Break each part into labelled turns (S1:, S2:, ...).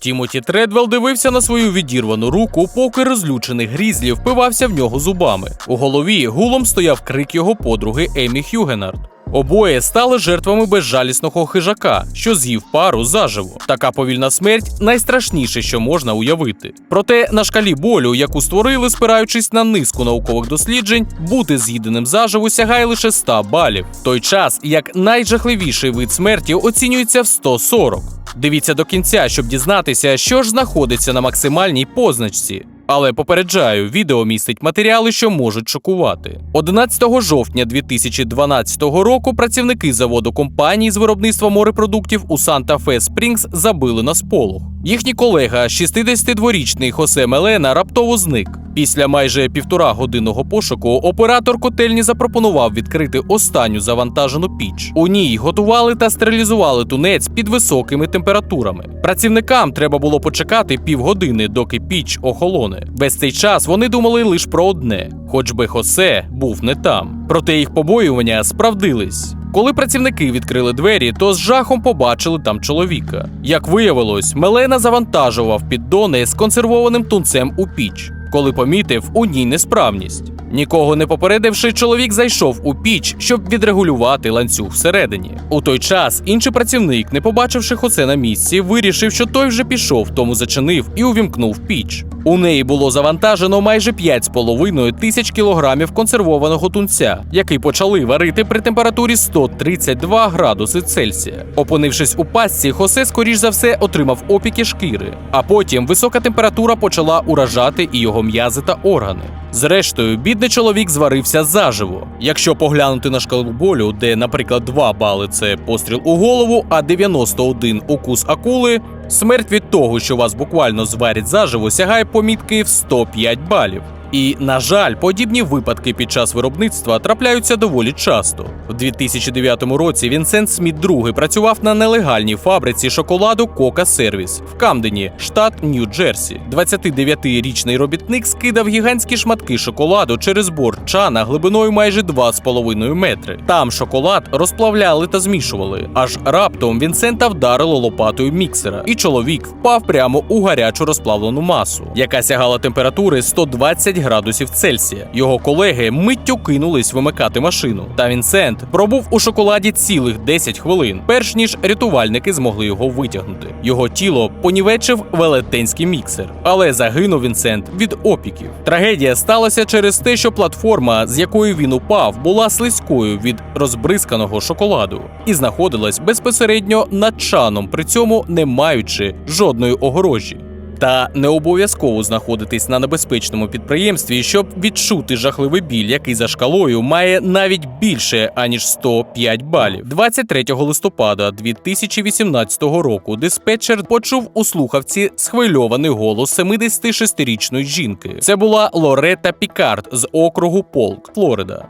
S1: Тімоті Тредвелл дивився на свою відірвану руку, поки розлючений Грізлі впивався в нього зубами. У голові гулом стояв крик його подруги Емі Хюгенард. Обоє стали жертвами безжалісного хижака, що з'їв пару заживо. Така повільна смерть найстрашніше, що можна уявити. Проте на шкалі болю, яку створили, спираючись на низку наукових досліджень, бути з'їденим заживо сягає лише 100 балів. Той час як найжахливіший вид смерті оцінюється в 140. Дивіться до кінця, щоб дізнатися, що ж знаходиться на максимальній позначці. Але попереджаю, відео містить матеріали, що можуть шокувати. 11 жовтня 2012 року працівники заводу компанії з виробництва морепродуктів у Санта-Фе Спрінгс забили на сполох. Їхній колега, 62-річний Хосе Мелена, раптово зник. Після майже півтора годинного пошуку оператор котельні запропонував відкрити останню завантажену піч. У ній готували та стерилізували тунець під високими температурами. Працівникам треба було почекати півгодини, доки піч охолоне. Весь цей час вони думали лише про одне: хоч би Хосе був не там. Проте їх побоювання справдились. Коли працівники відкрили двері, то з жахом побачили там чоловіка. Як виявилось, Мелена завантажував піддони з консервованим тунцем у піч. Коли помітив у ній несправність. Нікого не попередивши, чоловік зайшов у піч, щоб відрегулювати ланцюг всередині. У той час інший працівник, не побачивши Хосе на місці, вирішив, що той вже пішов, тому зачинив і увімкнув піч. У неї було завантажено майже 5,5 тисяч кілограмів консервованого тунця, який почали варити при температурі 132 градуси Цельсія. Опинившись у пастці, Хосе, скоріш за все, отримав опіки шкіри, а потім висока температура почала уражати і його м'язи та органи. Зрештою, бідний чоловік зварився заживо. Якщо поглянути на шкалу болю, де, наприклад, 2 бали це постріл у голову, а 91 укус акули, смерть від того, що вас буквально зварять заживо, сягає помітки в 105 балів. І, на жаль, подібні випадки під час виробництва трапляються доволі часто. У 2009 році Вінсент Сміт II працював на нелегальній фабриці шоколаду Кока Сервіс в Камдені, штат Нью-Джерсі. 29-річний робітник скидав гігантські шматки шоколаду через борт чана глибиною майже 2,5 метри. Там шоколад розплавляли та змішували. Аж раптом Вінсента вдарило лопатою міксера, і чоловік впав прямо у гарячу розплавлену масу, яка сягала температури 120 градусів Цельсія. Його колеги миттю кинулись вимикати машину. Та Вінсент пробув у шоколаді цілих 10 хвилин, перш ніж рятувальники змогли його витягнути. Його тіло понівечив велетенський міксер, але загинув Вінсент від опіків. Трагедія сталася через те, що платформа, з якої він упав, була слизькою від розбризканого шоколаду і знаходилась безпосередньо над чаном, при цьому не маючи жодної огорожі. Та не обов'язково знаходитись на небезпечному підприємстві, щоб відчути жахливий біль, який за шкалою має навіть більше аніж 105 балів. 23 листопада 2018 року диспетчер почув у слухавці схвильований голос 76-річної жінки. Це була Лоретта Пікард з округу Полк, Флорида.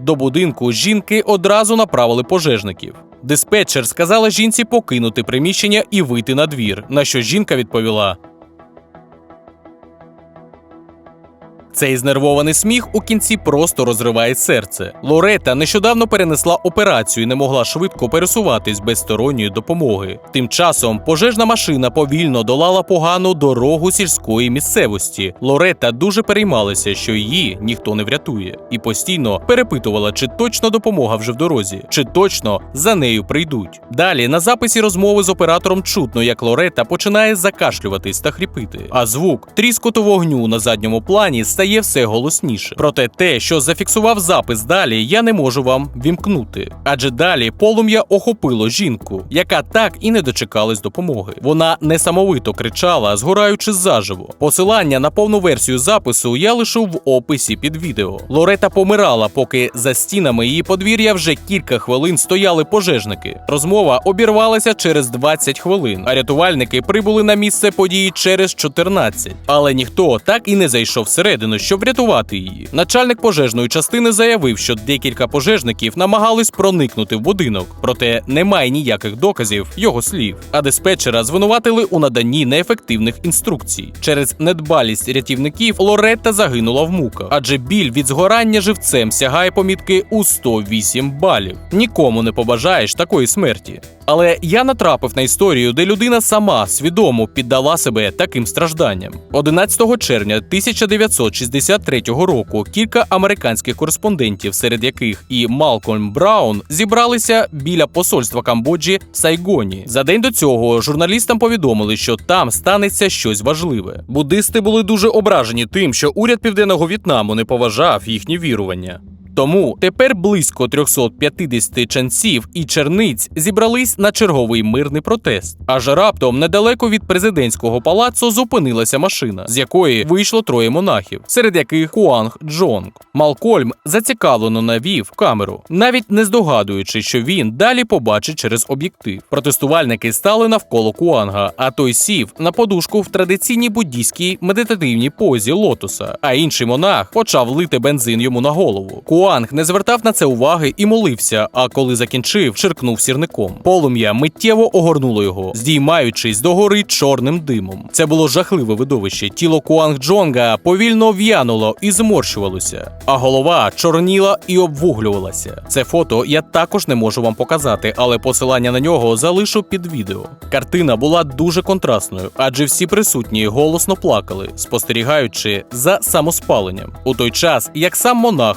S1: До будинку жінки одразу направили пожежників. Диспетчер сказала жінці покинути приміщення і вийти на двір, на що жінка відповіла. Цей знервований сміх у кінці просто розриває серце. Лорета нещодавно перенесла операцію і не могла швидко пересуватись без сторонньої допомоги. Тим часом пожежна машина повільно долала погану дорогу сільської місцевості. Лорета дуже переймалася, що її ніхто не врятує, і постійно перепитувала, чи точно допомога вже в дорозі, чи точно за нею прийдуть. Далі на записі розмови з оператором чутно, як Лорета починає закашлюватись та хріпити, а звук тріскоту вогню на задньому плані стає все голосніше. Проте те, що зафіксував запис далі, я не можу вам вімкнути. Адже далі полум'я охопило жінку, яка так і не дочекалась допомоги. Вона несамовито кричала, згораючи заживо. Посилання на повну версію запису я лишу в описі під відео. Лорета помирала, поки за стінами її подвір'я вже кілька хвилин стояли пожежники. Розмова обірвалася через 20 хвилин, а рятувальники прибули на місце події через 14. Але ніхто так і не зайшов всередину машин, щоб врятувати її. Начальник пожежної частини заявив, що декілька пожежників намагались проникнути в будинок, проте немає ніяких доказів його слів. А диспетчера звинуватили у наданні неефективних інструкцій. Через недбалість рятівників Лоретта загинула в муках, адже біль від згорання живцем сягає помітки у 108 балів. Нікому не побажаєш такої смерті. Але я натрапив на історію, де людина сама свідомо піддала себе таким стражданням. 11 червня 1963 року кілька американських кореспондентів, серед яких і Малкольм Браун, зібралися біля посольства Камбоджі в Сайгоні. За день до цього журналістам повідомили, що там станеться щось важливе. Буддисти були дуже ображені тим, що уряд південного В'єтнаму не поважав їхні вірування. Тому тепер близько 350 ченців і черниць зібрались на черговий мирний протест. Аж раптом недалеко від президентського палацу зупинилася машина, з якої вийшло троє монахів, серед яких Куанг Джонг. Малкольм зацікавлено навів камеру, навіть не здогадуючи, що він далі побачить через об'єктив. Протестувальники стали навколо Куанга, а той сів на подушку в традиційній буддійській медитативній позі лотоса. А інший монах почав лити бензин йому на голову. Куанг не звертав на це уваги і молився. А коли закінчив, черкнув сірником. Полум'я миттєво огорнуло його, здіймаючись догори чорним димом. Це було жахливе видовище. Тіло Куанг Джонга повільно в'януло і зморщувалося, а голова чорніла і обвуглювалася. Це фото я також не можу вам показати, але посилання на нього залишу під відео. Картина була дуже контрастною, адже всі присутні голосно плакали, спостерігаючи за самоспаленням. У той час, як сам монах,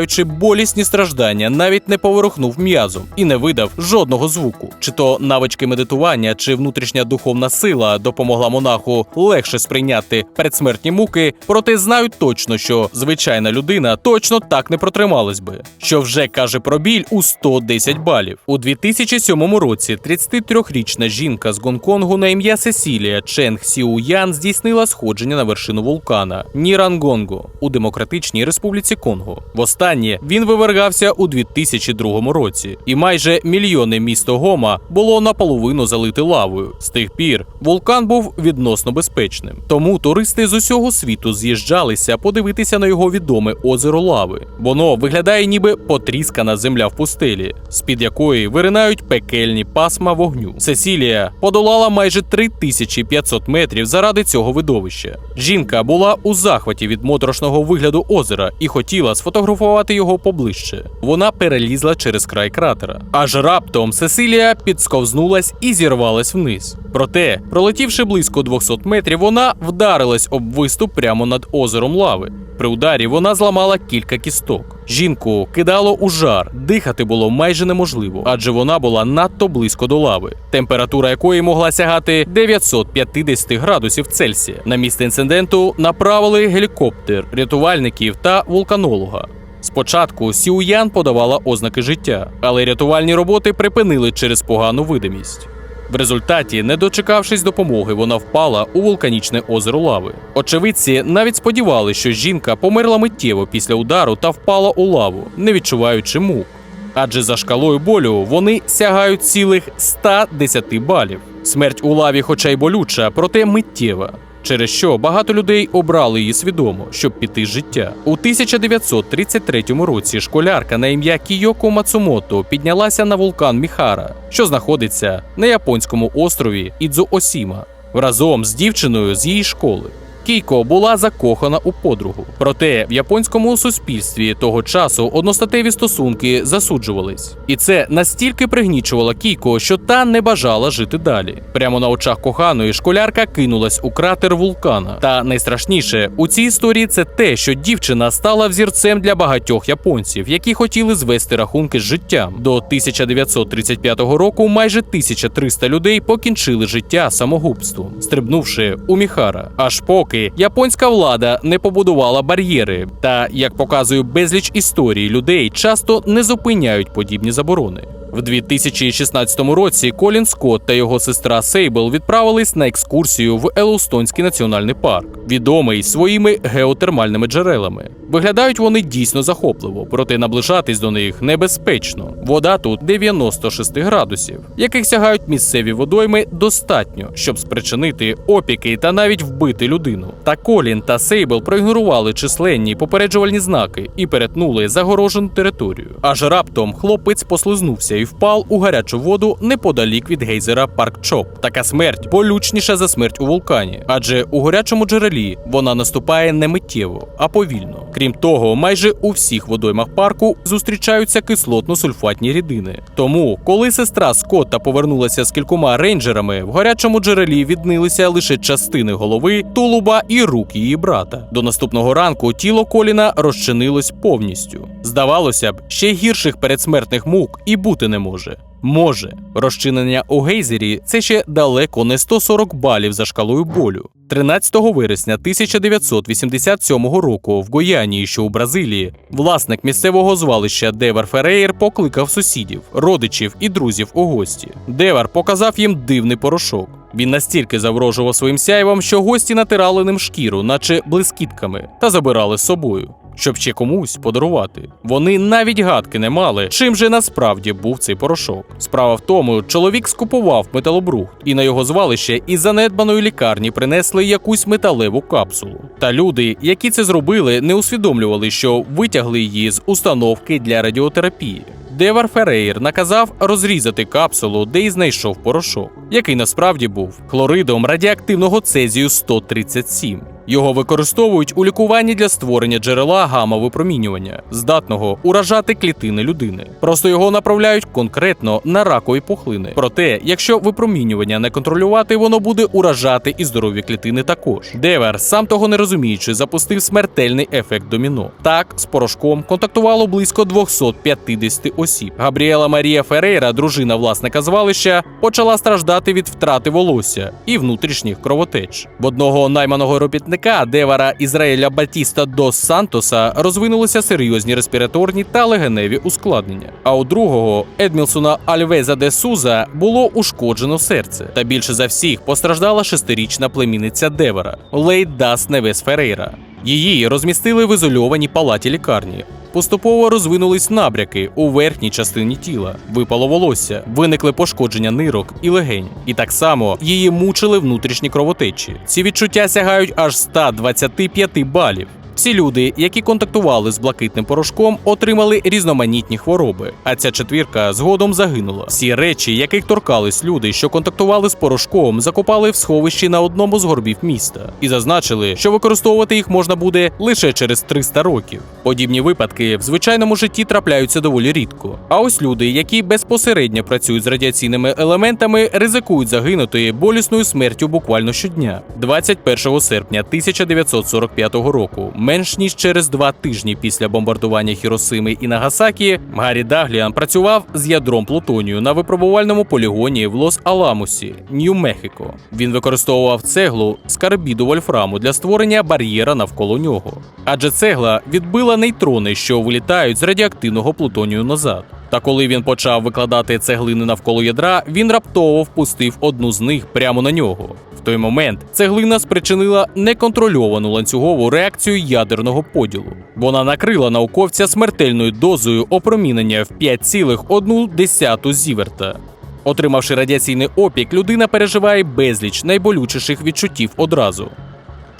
S1: переживаючи болісні страждання, навіть не поворухнув м'язом і не видав жодного звуку. Чи то навички медитування, чи внутрішня духовна сила допомогла монаху легше сприйняти передсмертні муки, проте знають точно, що звичайна людина точно так не протрималась би. Що вже каже про біль у 110 балів. У 2007 році 33-річна жінка з Гонконгу на ім'я Сесілія Ченг Сіу Ян здійснила сходження на вершину вулкана Нірангонго у Демократичній Республіці Конго. Востаннє він вивергався у 2002 році, і майже мільйонне місто Гома було наполовину залите лавою. З тих пір вулкан був відносно безпечним. Тому туристи з усього світу з'їжджалися подивитися на його відоме озеро лави. Воно виглядає ніби потріскана земля в пустелі, з-під якої виринають пекельні пасма вогню. Сесілія подолала майже 3500 метрів заради цього видовища. Жінка була у захваті від моторошного вигляду озера і хотіла сфотографувати його поближче. Вона перелізла через край кратера. Аж раптом Сесилія підсковзнулась і зірвалась вниз. Проте, пролетівши близько 200 метрів, вона вдарилась об виступ прямо над озером лави. При ударі вона зламала кілька кісток. Жінку кидало у жар, дихати було майже неможливо, адже вона була надто близько до лави, температура якої могла сягати 950 градусів Цельсія. На місце інциденту направили гелікоптер, рятувальників та вулканолога. Спочатку Сіуян подавала ознаки життя, але рятувальні роботи припинили через погану видимість. В результаті, не дочекавшись допомоги, вона впала у вулканічне озеро лави. Очевидці навіть сподівалися, що жінка померла миттєво після удару та впала у лаву, не відчуваючи мук. Адже за шкалою болю вони сягають цілих 110 балів. Смерть у лаві, хоча й болюча, проте миттєва. Через що багато людей обрали її свідомо, щоб піти з життя. У 1933 році школярка на ім'я Кійоко Мацумото піднялася на вулкан Міхара, що знаходиться на японському острові Ідзуосіма, разом з дівчиною з її школи. Кійко була закохана у подругу. Проте в японському суспільстві того часу одностатеві стосунки засуджувались, і це настільки пригнічувало Кійко, що та не бажала жити далі. Прямо на очах коханої школярка кинулась у кратер вулкана. Та найстрашніше у цій історії це те, що дівчина стала взірцем для багатьох японців, які хотіли звести рахунки з життям. До 1935 року майже 1300 людей покінчили життя самогубством, стрибнувши у Міхара. Аж поки японська влада не побудувала бар'єри. Та як показує безліч історій, людей часто не зупиняють подібні заборони. В 2016 році Колін Скотт та його сестра Сейбл відправились на екскурсію в Елоустонський національний парк, відомий своїми геотермальними джерелами. Виглядають вони дійсно захопливо, проте наближатись до них небезпечно. Вода тут 96 градусів, яких сягають місцеві водойми достатньо, щоб спричинити опіки та навіть вбити людину. Та Колін та Сейбл проігнорували численні попереджувальні знаки і перетнули загорожену територію. Аж раптом хлопець послизнувся і впав у гарячу воду неподалік від гейзера Парк Чоп. Така смерть болючніша за смерть у вулкані, адже у гарячому джерелі вона наступає не миттєво, а повільно. Крім того, майже у всіх водоймах парку зустрічаються кислотно-сульфатні рідини. Тому, коли сестра Скотта повернулася з кількома рейнджерами, в гарячому джерелі віднилися лише частини голови, тулуба і рук її брата. До наступного ранку тіло Коліна розчинилось повністю. Здавалося б, ще гірших передсмертних мук і бути не може. Може, розчинення у гейзері це ще далеко не 140 балів за шкалою болю. 13 вересня 1987 року в Гояні, що у Бразилії, власник місцевого звалища Девар Ферейр покликав сусідів, родичів і друзів у гості. Девар показав їм дивний порошок. Він настільки заврожував своїм сяйвом, що гості натирали ним шкіру, наче блискітками, та забирали з собою. Щоб ще комусь подарувати. Вони навіть гадки не мали, чим же насправді був цей порошок. Справа в тому, чоловік скупував металобрухт, і на його звалище із занедбаної лікарні принесли якусь металеву капсулу. Та люди, які це зробили, не усвідомлювали, що витягли її з установки для радіотерапії. Девар Ферейр наказав розрізати капсулу, де й знайшов порошок, який насправді був хлоридом радіоактивного цезію 137. Його використовують у лікуванні для створення джерела гамма-випромінювання, здатного уражати клітини людини. Просто його направляють конкретно на ракові пухлини. Проте, якщо випромінювання не контролювати, воно буде уражати і здорові клітини також. Девер, сам того не розуміючи, запустив смертельний ефект доміно. Так, з порошком контактувало близько 250 осіб. Габріела Марія Ферейра, дружина власника звалища, почала страждати від втрати волосся і внутрішніх кровотеч. В одного найманого робітника Девара Ізраїля Батіста Дос Сантоса розвинулися серйозні респіраторні та легеневі ускладнення. А у другого Едмілсона Альвеза де Суза було ушкоджено серце. Та більше за всіх постраждала шестирічна племінниця Девара Лейдас Невес Ферейра. Її розмістили в ізольованій палаті лікарні. Поступово розвинулись набряки у верхній частині тіла, випало волосся, виникли пошкодження нирок і легень. І так само її мучили внутрішні кровотечі. Ці відчуття сягають аж 125 балів. Всі люди, які контактували з блакитним порошком, отримали різноманітні хвороби, а ця четвірка згодом загинула. Всі речі, яких торкались люди, що контактували з порошком, закопали в сховищі на одному з горбів міста і зазначили, що використовувати їх можна буде лише через 300 років. Подібні випадки в звичайному житті трапляються доволі рідко. А ось люди, які безпосередньо працюють з радіаційними елементами, ризикують загинути болісною смертю буквально щодня. 21 серпня 1945 року менш ніж через два тижні після бомбардування Хіросими і Нагасакі, Гаррі Дагліан працював з ядром плутонію на випробувальному полігоні в Лос-Аламусі, Нью-Мехіко. Він використовував цеглу з карбіду вольфраму для створення бар'єра навколо нього. Адже цегла відбила нейтрони, що вилітають з радіоактивного плутонію назад. Та коли він почав викладати цеглини навколо ядра, він раптово впустив одну з них прямо на нього. Той момент цеглина спричинила неконтрольовану ланцюгову реакцію ядерного поділу. Вона накрила науковця смертельною дозою опромінення в 5,1 зіверта. Отримавши радіаційний опік, людина переживає безліч найболючіших відчуттів одразу.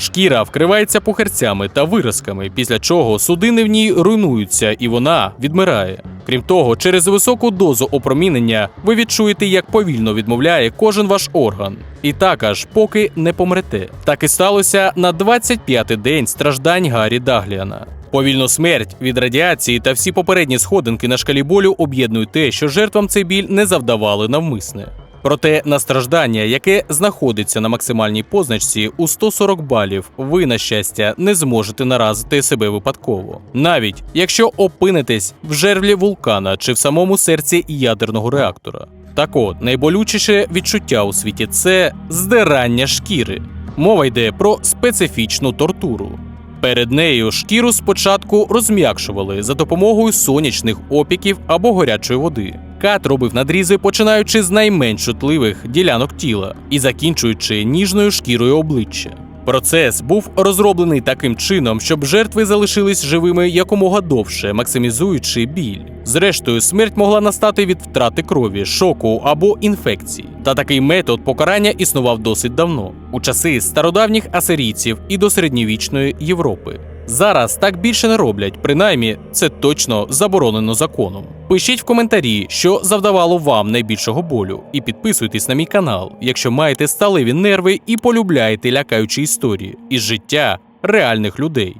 S1: Шкіра вкривається пухарцями та виразками, після чого судини в ній руйнуються і вона відмирає. Крім того, через високу дозу опромінення ви відчуєте, як повільно відмовляє кожен ваш орган. І так аж поки не помрете. Так і сталося на 25-й день страждань Гаррі Дагліана. Повільну смерть від радіації та всі попередні сходинки на шкалі болю об'єднують те, що жертвам цей біль не завдавали навмисне. Проте на страждання, яке знаходиться на максимальній позначці у 140 балів, ви, на щастя, не зможете наразити себе випадково, навіть якщо опинитесь в жерлі вулкана чи в самому серці ядерного реактора. Так от, найболючіше відчуття у світі це здирання шкіри. Мова йде про специфічну тортуру. Перед нею шкіру спочатку розм'якшували за допомогою сонячних опіків або гарячої води. Кат робив надрізи, починаючи з найменш чутливих ділянок тіла і закінчуючи ніжною шкірою обличчя. Процес був розроблений таким чином, щоб жертви залишились живими якомога довше, максимізуючи біль. Зрештою, смерть могла настати від втрати крові, шоку або інфекцій. Та такий метод покарання існував досить давно, у часи стародавніх асирійців і до середньовічної Європи. Зараз так більше не роблять, принаймні це точно заборонено законом. Пишіть в коментарі, що завдавало вам найбільшого болю, і підписуйтесь на мій канал, якщо маєте сталеві нерви і полюбляєте лякаючі історії із життя реальних людей.